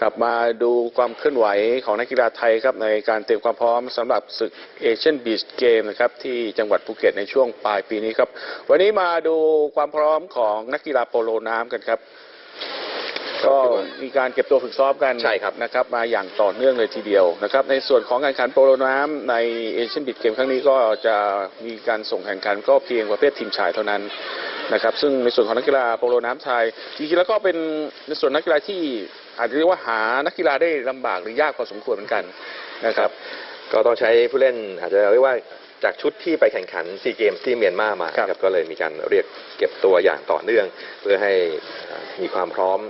ครับมาดูความเคลื่อนไหวของนักกีฬาไทยครับในการเตรียมความพร้อมสำหรับศึกเอเชียนบีชเกมนะครับที่จังหวัดภูเก็ตในช่วงปลายปีนี้ครับวันนี้มาดูความพร้อมของนักกีฬาโปโลน้ำกันครับ ก็มีการเก็บตัวฝึกซ้อมกันใช่ครับนะครับ มาอย่างต่อเนื่องเลยทีเดียวนะครับ ในส่วนของการแข่งขันโปโลน้ำในเอเชียนบีชเกมครั้งนี้ก็จะมีการส่งแข่งขันก็เพียงประเภททีมชายเท่านั้นนะครับ ซึ่งในส่วนของนักกีฬาโปโลน้ำไทยจริงๆแล้วก็เป็นในส่วนนักกีฬาที่ อาจจะเรียกว่าหานักกีฬาได้ลำบากหรือยากพอสมควรเหมือนกันนะครับก็ต้องใช้ผู้เล่นอาจจะเรียกว่าจากชุดที่ไปแข่งขันซีเกมที่เมียนมามาครับครับก็เลยมีการเรียกเก็บตัวอย่างต่อเนื่อง เพื่อให้อ่ามีความพร้อม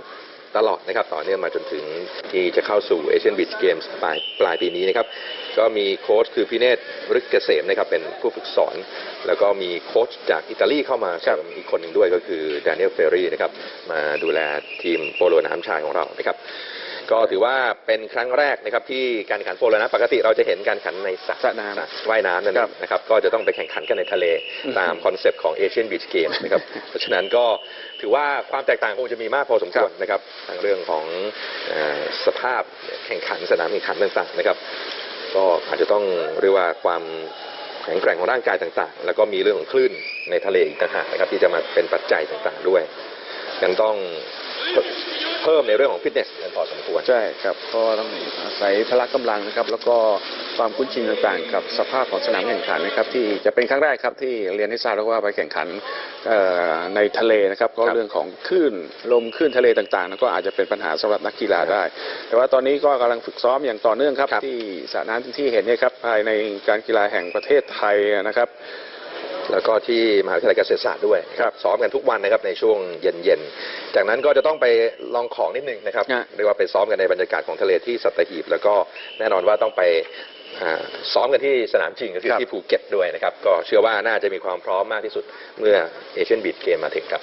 ตลอดนะครับต่อเนื่องมาจนถึงที่จะเข้าสู่เอเชียนบีชเกมส์ปลายปลายปีนี้นะครับ ก็มีโค้ชคือพี่เนตรฤกษ์เกษมนะครับเป็นผู้ฝึกสอน แล้วก็มีโค้ชจากอิตาลีเข้ามาเสริมอีกคนหนึ่งด้วยก็คือด a น i e l เฟร r ีนะครับมาดูแลทีมโปโลน้ำชายของเรานะครับก็ถือว่าเป็นครั้งแรกนะครับที่การแข่งขันโปโลนะปกติเราจะเห็นการแข่งขันในสระสระน้ำสระว่ายน้ำนั่นครับนะครับก็จะต้องไปแข่งขันกันในทะเลอืมตามคอนเซปต์ของเอเชียนบีชเกมนะครับเพราะฉะนั้นก็ถือว่าความแตกต่างคงจะมีมากพอสมควรนะครับทั้งเรื่องของเอ่อสภาพแข่งขันสนามแข่งขันต่างๆนะครับ ก็อาจจะต้องเรียกว่าความแข็งแกร่งของร่างกายต่างๆ แล้วก็มีเรื่องของคลื่นในทะเลอีกต่างหากนะครับที่จะมาเป็นปัจจัยต่างๆด้วย ยังต้องเพิ่มในเรื่องของฟิตเนสกันพอสมควรใช่ครับก็ต้องอาศัยพละกำลังนะครับ แล้วก็ความคุ้นชินต่างๆ กับสภาพของสนามแข่งขันนะครับที่จะเป็นครั้งแรกครับที่เรียนให้ทราบแล้วว่าไปแข่งขัน ในทะเลนะครับก็ครับเรื่องของคลื่นลมคลื่นทะเลต่างๆก็อาจจะเป็นปัญหาสำหรับนักกีฬาได้ แต่ว่าตอนนี้ก็กำลังฝึกซ้อมอย่างต่อเนื่องครับครับ ที่สระน้ำที่เห็นเนี่ยครับภายในการกีฬาแห่งประเทศไทยนะครับ แล้วก็ที่มหาวิทยาลัยเกษตรศาสตร์ด้วยครับซ้อมกันทุกวันนะครับในช่วงเย็นๆจากนั้นก็จะต้องไปลองของนิดนึงนะครับฮะเรียกว่าไปซ้อมกันในบรรยากาศของทะเลที่สัตหีบ แล้วก็แน่นอนว่าต้องไปอ่า ซ้อมกันที่สนามจริงก็คือครับที่ภูเก็ตด้วยนะครับ ก็เชื่อว่าน่าจะมีความพร้อมมากที่สุดเมื่อเอเชียนบีดเกมมาถึงครับ